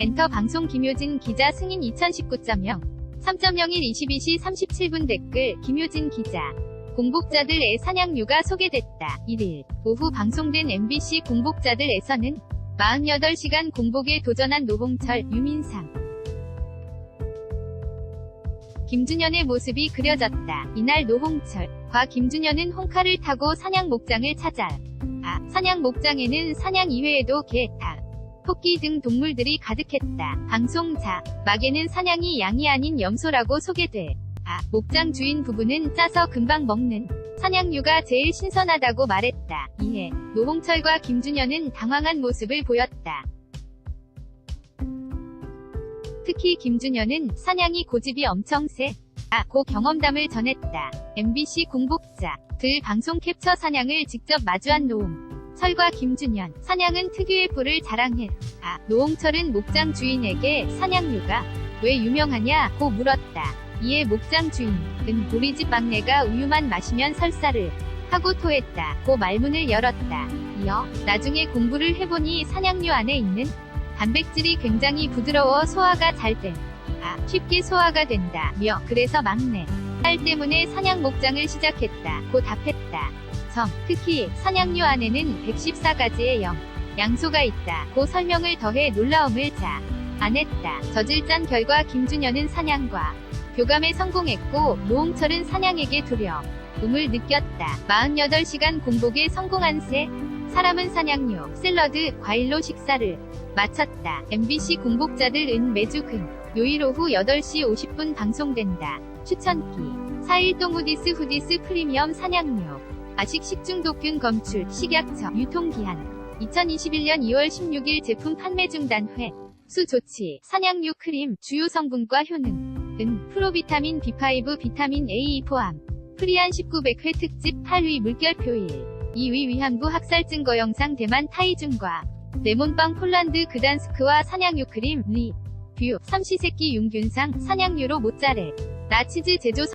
엔터 방송 김효진 기자 승인 2019.0 3.01 22시 37분 댓글 김효진 기자 공복자들의 사냥류가 소개됐다. 1일 오후 방송된 MBC 공복자들에서는 48시간 공복에 도전한 노홍철, 유민상, 김준현의 모습이 그려졌다. 이날 노홍철 과 김준현은 홍카를 타고 사냥 목장을 찾아 아, 사냥 목장에는 사냥 이외에도 개, 닭, 토끼 등 동물들이 가득했다. 방송자, 막에는 사냥이 양이 아닌 염소라고 소개돼. 아, 목장 주인 부부는 짜서 금방 먹는 사냥류가 제일 신선하다고 말했다. 이에 노홍철과 김준현은 당황한 모습을 보였다. 특히 김준현은 사냥이 고집이 엄청 세. 아, 고 경험담을 전했다. MBC 공복자, 들 방송 캡처 사냥을 직접 마주한 노홍. 철과 김준현, 사냥은 특유의 뿔을 자랑해. 아, 노홍철은 목장 주인에게 사냥류가 왜 유명하냐? 고 물었다. 이에 목장 주인은 우리 집 막내가 우유만 마시면 설사를 하고 토했다. 고 말문을 열었다. 이어 나중에 공부를 해보니 사냥류 안에 있는 단백질이 굉장히 부드러워 소화가 잘 돼. 아, 쉽게 소화가 된다. 며 그래서 막내 딸 때문에 사냥 목장을 시작했다. 고 답했다. 점, 특히 사냥류 안에는 114가지의 영, 양소가 있다. 고 설명을 더해 놀라움을 자. 안 했다. 저질 짠 결과 김준현은 사냥과 교감에 성공했고 노홍철은 사냥에게 두려움을 느꼈다. 48시간 공복에 성공한 새 사람은 사냥류, 샐러드, 과일로 식사를 마쳤다. MBC 공복자들 은 매주 금, 요일 오후 8시 50분 방송된다. 추천기 4일동 후디스 후디스 프리미엄 사냥류 아식 식중독균 검출 식약처 유통기한 2021년 2월 16일 제품 판매 중단 회 수 조치 사냥류 크림 주요 성분과 효능 은 프로비타민 B5 비타민 A 포함 프리안 1900회 특집 8위 물결 표일 2위 위안부 학살 증거 영상 대만 타이중과 레몬빵 폴란드 그단스크와 사냥류 크림 리 뷰 삼시세끼 윤균상 사냥류로 모짜렐 라치즈 제조